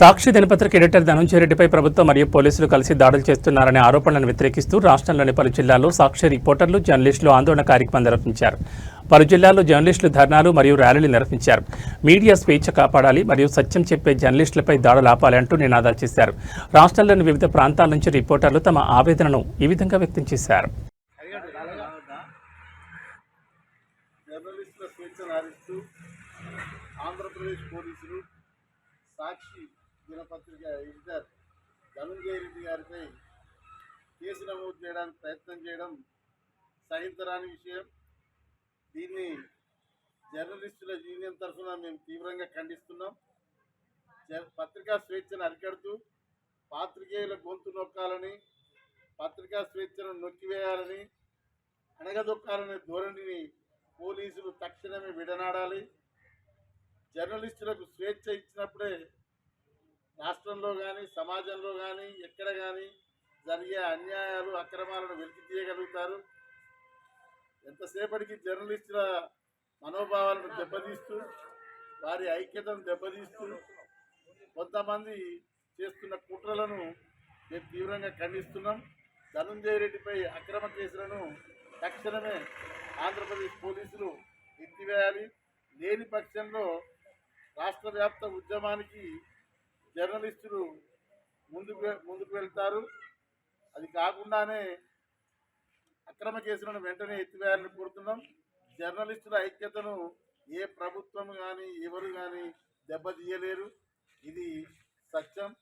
సాక్షి దినపత్రిక ఎడిటర్ ధనుంజయరెడ్డిపై ప్రభుత్వం మరియు పోలీసులు కలిసి దాడులు చేస్తున్నారనే ఆరోపణలను వ్యతిరేకిస్తూ రాష్ట్రంలోని పలు జిల్లాల్లో సాక్షి రిపోర్టర్లు జర్నలిస్టులు ఆందోళన కార్యక్రమం నిర్వహించారు. పలు జిల్లాల్లో జర్నలిస్టులు ధర్నాలు మరియు ర్యాలీలు నిర్వహించారు. మీడియా స్వేచ్ఛ కాపాడాలి మరియు సత్యం చెప్పే జర్నలిస్టులపై దాడులు ఆపాలి అంటూ నినాదాలు చేశారు. రాష్ట్రంలోని వివిధ ప్రాంతాల నుంచి రిపోర్టర్లు తమ ఆవేదనను ఈ విధంగా వ్యక్తం చేశారు. ఆంధ్రప్రదేశ్ పోలీసులు సాక్షి దినపత్రిక ఎడిటర్ ధనుంజయ రెడ్డి గారిపై కేసు నమోదు చేయడానికి ప్రయత్నం చేయడం సహించరాని విషయం. దీన్ని జర్నలిస్టుల యూనియన్ తరఫున మేము తీవ్రంగా ఖండిస్తున్నాం. పత్రికా స్వేచ్ఛను అరికడుతూ పాత్రికేయుల గొంతు నొక్కాలని పత్రికా స్వేచ్ఛను నొక్కివేయాలని అణగదొక్కాలనే ధోరణిని పోలీసులు తక్షణమే విడనాడాలి. జర్నలిస్టులకు స్వేచ్ఛ ఇచ్చినప్పుడే రాష్ట్రంలో కానీ సమాజంలో కానీ ఎక్కడ కానీ జరిగే అన్యాయాలు అక్రమాలను వెలికి తీయగలుగుతారు. ఎంతసేపటికి జర్నలిస్టుల మనోభావాలను దెబ్బతీస్తూ వారి ఐక్యతను దెబ్బతీస్తూ కొంతమంది చేస్తున్న కుట్రలను మేము తీవ్రంగా ఖండిస్తున్నాం. ధనుంజయ రెడ్డిపై అక్రమ కేసులను తక్షణమే ఆంధ్రప్రదేశ్ పోలీసులు ఎత్తివేయాలి. లేని పక్షంలో రాష్ట్ర వ్యాప్త ఉద్యమానికి జర్నలిస్టులు ముందుకు ముందుకు వెళ్తారు. అది కాకుండానే అక్రమ కేసులను వెంటనే ఎత్తివేయాలని కోరుతున్నాం. జర్నలిస్టుల ఐక్యతను ఏ ప్రభుత్వం కానీ ఎవరు కానీ దెబ్బతీయలేరు. ఇది సత్యం.